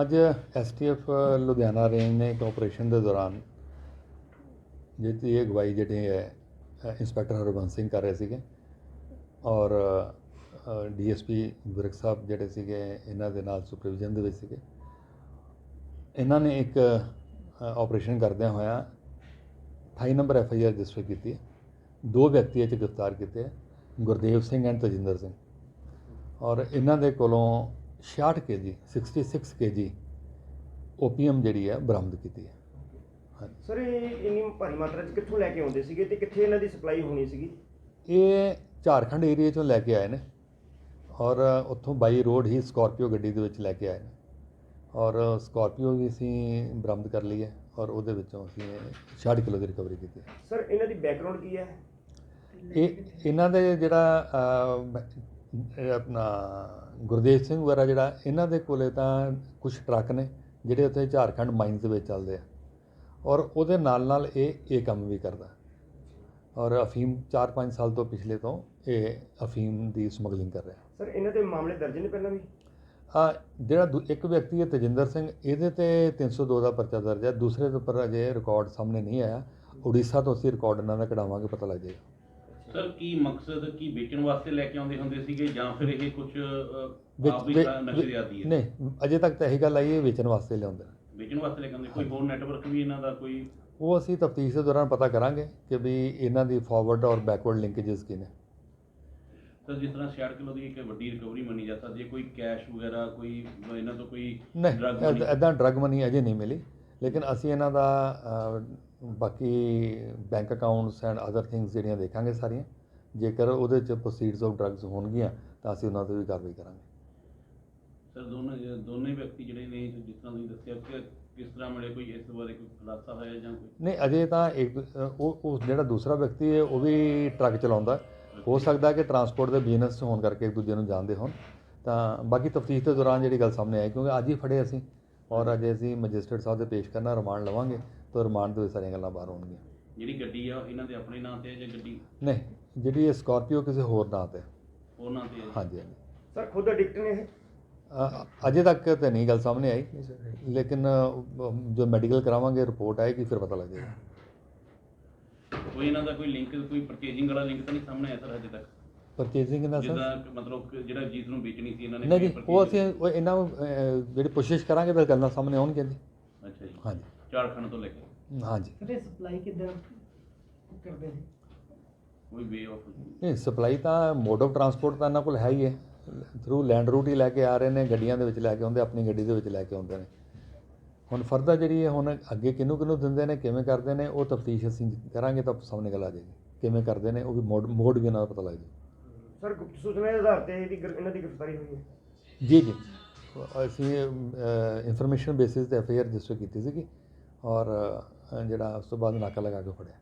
ਅੱਜ STF Ludhiana range ਨੇ ਇੱਕ ਆਪਰੇਸ਼ਨ ਦੇ ਦੌਰਾਨ ਜਿਹਦੀ ਇਹ ਅਗਵਾਈ ਜਿਹੜੇ ਹੈ ਇੰਸਪੈਕਟਰ ਹਰਬੰਸ ਸਿੰਘ ਕਰ ਰਹੇ ਸੀਗੇ ਔਰ ਡੀਐਸਪੀ ਵਿਰਕ ਸਾਹਿਬ ਜਿਹੜੇ ਸੀਗੇ, ਇਹਨਾਂ ਦੇ ਨਾਲ ਸੁਪਰਵਿਜ਼ਨ ਦੇ ਵਿੱਚ ਸੀਗੇ। ਇਹਨਾਂ ਨੇ ਇੱਕ ਆਪਰੇਸ਼ਨ ਕਰਦਿਆਂ ਹੋਇਆ 28 number F I R register ਕੀਤੀ ਦੋ ਵਿਅਕਤੀ ਇਹ 'ਚ ਗ੍ਰਿਫਤਾਰ ਕੀਤੇ ਗੁਰਦੇਵ ਸਿੰਘ ਐਂਡ ਤਜਿੰਦਰ ਸਿੰਘ। ਔਰ ਇਹਨਾਂ ਦੇ ਕੋਲੋਂ 66 ਕੇਜੀ 66 ਕੇਜੀ ਓਪੀਐਮ ਜਿਹੜੀ ਹੈ ਬਰਾਮਦ ਕੀਤੀ ਹੈ। ਸਰ ਇਹ ਇੰਨੀ ਭਾਰੀ ਮਾਤਰਾ 'ਚ ਕਿੱਥੋਂ ਲੈ ਕੇ ਆਉਂਦੇ ਸੀਗੇ ਤੇ ਕਿੱਥੇ ਇਹਨਾਂ ਦੀ ਸਪਲਾਈ ਹੋਣੀ ਸੀਗੀ? ਇਹ ਝਾਰਖੰਡ ਏਰੀਆ ਚੋਂ ਲੈ ਕੇ ਆਏ ਨੇ ਔਰ ਉੱਥੋਂ ਬਾਈ ਰੋਡ ਹੀ ਸਕਾਰਪੀਓ ਗੱਡੀ ਦੇ ਵਿੱਚ ਲੈ ਕੇ ਆਏ ਨੇ ਔਰ ਸਕਾਰਪੀਓ ਵੀ ਅਸੀਂ ਬਰਾਮਦ ਕਰ ਲਈ ਹੈ ਔਰ ਉਹਦੇ ਵਿੱਚੋਂ ਅਸੀਂ 60 ਕਿਲੋ ਦੀ ਰਿਕਵਰੀ ਕੀਤੀ ਹੈ। ਸਰ ਇਹਨਾਂ ਦੀ ਬੈਕਗ੍ਰਾਉਂਡ ਕੀ ਹੈ? ਇਹ ਇਹਨਾਂ ਦੇ ਜਿਹੜਾ ਆਪਣਾ ਗੁਰਦੇਵ ਸਿੰਘ ਵਗੈਰਾ ਜਿਹੜਾ ਇਹਨਾਂ ਦੇ ਕੋਲੇ ਤਾਂ ਕੁਝ ਟਰੱਕ ਨੇ ਜਿਹੜੇ ਉੱਥੇ ਝਾਰਖੰਡ ਮਾਈਨਸ ਦੇ ਵਿੱਚ ਚੱਲਦੇ ਆ। ਔਰ ਉਹਦੇ ਨਾਲ ਨਾਲ ਇਹ ਇਹ ਕੰਮ ਵੀ ਕਰਦਾ। ਔਰ ਅਫੀਮ 4-5 ਸਾਲ ਤੋਂ ਪਿਛਲੇ ਤੋਂ ਇਹ ਅਫੀਮ ਦੀ ਸਮਗਲਿੰਗ ਕਰ ਰਿਹਾ। ਸਰ ਇਹਨਾਂ ਦੇ ਮਾਮਲੇ ਦਰਜ ਨੇ ਪਹਿਲਾਂ ਵੀ? ਆ ਜਿਹੜਾ ਇੱਕ ਵਿਅਕਤੀ ਹੈ ਤਜਿੰਦਰ ਸਿੰਘ ਇਹਦੇ ਤੇ 302 ਦਾ ਪਰਚਾ ਦਰਜ ਹੈ। ਦੂਸਰੇ ਦੇ ਉੱਪਰ ਅਜੇ ਰਿਕਾਰਡ ਸਾਹਮਣੇ ਨਹੀਂ ਆਇਆ। ਉੜੀਸਾ ਤੋਂ ਅਸੀਂ ਰਿਕਾਰਡ ਇਹਨਾਂ ਦਾ ਕਢਾਵਾਂਗੇ ਪਤਾ ਲੱਗ ਜਾਏਗਾ। ਸਰ ਕੀ ਮਕਸਦ ਕੀ ਵੇਚਣ ਵਾਸਤੇ ਲੈ ਕੇ ਆਉਂਦੇ ਹੁੰਦੇ ਸੀਗੇ ਜਾਂ ਫਿਰ ਇਹ ਕੁਝ ਆਪ ਵੀ ਨਸ਼ੇ ਦੇ ਆਦੀ ਹੈ? ਨਹੀਂ ਅਜੇ ਤੱਕ ਤਾਂ ਇਹੀ ਗੱਲ ਆਈ ਹੈ ਵੇਚਣ ਵਾਸਤੇ ਲਿਆਉਂਦੇ ਨੇ। ਵੇਚਣ ਵਾਸਤੇ ਲੈ ਕੇ ਆਉਂਦੇ ਕੋਈ ਹੋਰ ਨੈਟਵਰਕ ਵੀ ਇਹਨਾਂ ਦਾ ਕੋਈ ਉਹ ਅਸੀਂ ਤਫਤੀਸ਼ ਦੇ ਦੌਰਾਨ ਪਤਾ ਕਰਾਂਗੇ ਕਿ ਵੀ ਇਹਨਾਂ ਦੀ ਫਾਰਵਰਡ ਔਰ ਬੈਕਵਰਡ ਲਿੰਕੇजेस ਕੀ ਨੇ ਸਰ ਜਿਸ ਤਰ੍ਹਾਂ 66 ਕਿਲੋ ਦੀ ਇੱਕ ਵੱਡੀ ਰਿਕਵਰੀ ਮੰਨੀ ਜਾ ਸਕਦੀ ਹੈ ਕੋਈ ਕੈਸ਼ ਵਗੈਰਾ ਕੋਈ ਇਹਨਾਂ ਤੋਂ ਕੋਈ money? ਨਹੀਂ ਐਦਾਂ ਡਰਗ ਮਨੀ ਅਜੇ ਨਹੀਂ ਮਿਲੀ ਲੇਕਿਨ ਅਸੀਂ ਇਹਨਾਂ ਦਾ ਬਾਕੀ bank accounts and other things ਜਿਹੜੀਆਂ ਦੇਖਾਂਗੇ ਸਾਰੀਆਂ ਜੇਕਰ ਉਹਦੇ ਚ ਪ੍ਰੋਸੀਡਸ ਆਫ ਡਰੱਗਸ ਹੋਣਗੀਆਂ ਤਾਂ ਅਸੀਂ ਉਹਨਾਂ ਤੇ ਵੀ ਕਾਰਵਾਈ ਕਰਾਂਗੇ। ਸਰ ਦੋਨੇ ਦੋਨੇ ਵਿਅਕਤੀ ਜਿਹੜੇ ਨੇ ਜਿਸ ਤਰ੍ਹਾਂ ਤੁਸੀਂ ਦੱਸਿਆ ਕਿ ਕਿਸ ਤਰ੍ਹਾਂ ਮਿਲੇ ਕੋਈ ਇਸ ਬਾਰੇ ਕੋਈ ਖੁਲਾਸਾ ਹੋਇਆ ਜਾਂ ਕੋਈ? ਨਹੀਂ ਅਜੇ ਤਾਂ ਇੱਕ ਉਹ ਉਹ ਜਿਹੜਾ ਦੂਸਰਾ ਵਿਅਕਤੀ ਹੈ ਉਹ ਵੀ ਟਰੱਕ ਚਲਾਉਂਦਾ। ਹੋ ਸਕਦਾ ਕਿ ਟਰਾਂਸਪੋਰਟ ਦੇ ਬਿਜ਼ਨਸ ਹੋਣ ਕਰਕੇ ਇੱਕ ਦੂਜੇ ਨੂੰ ਜਾਣਦੇ ਹੋਣ। ਤਾਂ ਬਾਕੀ ਤਫਤੀਸ਼ ਦੇ ਦੌਰਾਨ ਜਿਹੜੀ ਗੱਲ ਸਾਹਮਣੇ ਆਈ ਕਿਉਂਕਿ ਅੱਜ ਹੀ ਫੜੇ ਅਸੀਂ। ਔਰ ਅਜੇ ਅਸੀਂ ਮੈਜਿਸਟਰੇਟ ਸਾਹਿਬ ਦੇ ਪੇਸ਼ ਕਰਨਾ ਰਿਮਾਂਡ ਲਵਾਂਗੇ। ਤਾਂ ਰਿਮਾਂਡ ਦੇ ਵਿੱਚ ਸਾਰੀਆਂ ਗੱਲਾਂ ਬਾਹਰ ਆਉਣਗੀਆਂ ਜਿਹੜੀ ਗੱਡੀ ਆ ਇਹਨਾਂ ਦੇ ਆਪਣੇ ਨਾਂ ਤੇ ਹੈ ਜਾਂ ਗੱਡੀ? ਨਹੀਂ ਜਿਹੜੀ ਇਹ ਸਕਾਰਪੀਓ ਕਿਸੇ ਹੋਰ ਨਾਂ ਤੇ ਹੈ। ਹੋਰ ਨਾਂ ਤੇ ਹੈ ਹਾਂਜੀ ਹਾਂਜੀ। ਸਰ ਖੁਦ ਐਡਿਕਟ ਨੇ ਇਹ? ਅ, ਅਜੇ ਤੱਕ ਤਾਂ ਨਹੀਂ ਗੱਲ ਸਾਹਮਣੇ ਆਈ। ਲੇਕਿਨ ਅ, ਜੋ ਮੈਡੀਕਲ ਕਰਾਵਾਂਗੇ ਰਿਪੋਰਟ ਆਏਗੀ ਫਿਰ ਪਤਾ ਲੱਗ ਜਾਏਗਾ ਕੋਈ ਇਹਨਾਂ ਦਾ ਕੋਈ ਲਿੰਕ ਕੋਈ ਪਰਚੇजिंग ਵਾਲਾ ਲਿੰਕ ਤਾਂ ਨਹੀਂ ਸਾਹਮਣੇ ਆਇਆ ਸਰ ਹਜੇ ਤੱਕ? ਪਰਚੇਜ਼ਿੰਗ ਦਾ ਸਰ? ਜਿੱਦਾਂ ਕਿ ਮਤਲਬ ਕਿ ਜਿਹੜਾ ਚੀਜ਼ ਨੂੰ ਵੇਚਣੀ ਸੀ ਇਹਨਾਂ ਨੇ ਨਹੀਂ ਕੋਈ ਜੀ ਉਹ purchasing- ਅਸੀਂ ਉਹ ਇਹਨਾਂ ਨੂੰ ਅ, ਜਿਹੜੀ ਕੋਸ਼ਿਸ਼ ਕਰਾਂਗੇ ਤਾਂ ਗੱਲਾਂ ਸਾਹਮਣੇ ਆਉਣਗੀਆਂ ਜੀ। ਅੱਛਾ ਜੀ। ਹਾਂਜੀ। ਝਾਰਖੰਡ ਤੋਂ ਲੈ ਕੇ। ਹਾਂਜੀ। ਤੇ ਸਪਲਾਈ ਕਿੱਦਾਂ ਕਰਦੇ ਨੇ? ਕੋਈ ਵੇ ਆਫ ਨਹੀਂ। ਸਪਲਾਈ ਤਾਂ ਮੋਡ ਆਫ ਟਰਾਂਸਪੋਰਟ ਤਾਂ ਇਹਨਾਂ ਕੋਲ ਹੈ ਹੀ ਹੈ। ਥਰੂ ਲੈਂਡ ਰੂਟ ਹੀ ਲੈ ਕੇ ਆ ਰਹੇ ਨੇ ਗੱਡੀਆਂ ਦੇ ਵਿੱਚ ਲੈ ਕੇ ਆਉਂਦੇ ਆਪਣੀ ਗੱਡੀ ਦੇ ਵਿੱਚ ਲੈ ਕੇ ਆਉਂਦੇ ਨੇ। ਹੁਣ ਫਰਦਰ ਜਿਹੜੀ ਹੈ ਹੁਣ ਅੱਗੇ ਕਿਹਨੂੰ ਕਿਹਨੂੰ ਦਿੰਦੇ ਨੇ ਕਿਵੇਂ ਕਰਦੇ ਨੇ ਉਹ ਤਫਤੀਸ਼ ਅਸੀਂ ਕਰਾਂਗੇ ਤਾਂ ਸਾਹਮਣੇ ਗੱਲ ਆ ਜਾਏਗੀ। ਕਿਵੇਂ ਕਰਦੇ ਨੇ ਉਹ ਵੀ ਮੋਡ ਮੋਡ ਵੀ ਇਹਨਾਂ ਦਾ ਪਤਾ ਲੱਗ ਜਾਏ ਸਰ ਗੁਪਤ ਸੂਚਨਾ ਦੇ ਆਧਾਰ ਤੇ ਇਹਦੀ ਗ੍ਰਿ- ਇਹਨਾਂ ਦੀ ਗ੍ਰਿਫਤਾਰੀ ਹੋਈ ਹੈ। ਜੀ ਜੀ। ਅਸੀਂ ਇਨਫੋਰਮੇਸ਼ਨ ਬੇਸਿਸ ਤੇ ਐਫ ਆਈ ਆਰ ਰਜਿਸਟਰ ਕੀਤੀ ਸੀਗੀ। ਔਰ ਜਿਹੜਾ ਉਸ ਤੋਂ ਬਾਅਦ ਨਾਕਾ ਲਗਾ ਕੇ ਫੜਿਆ।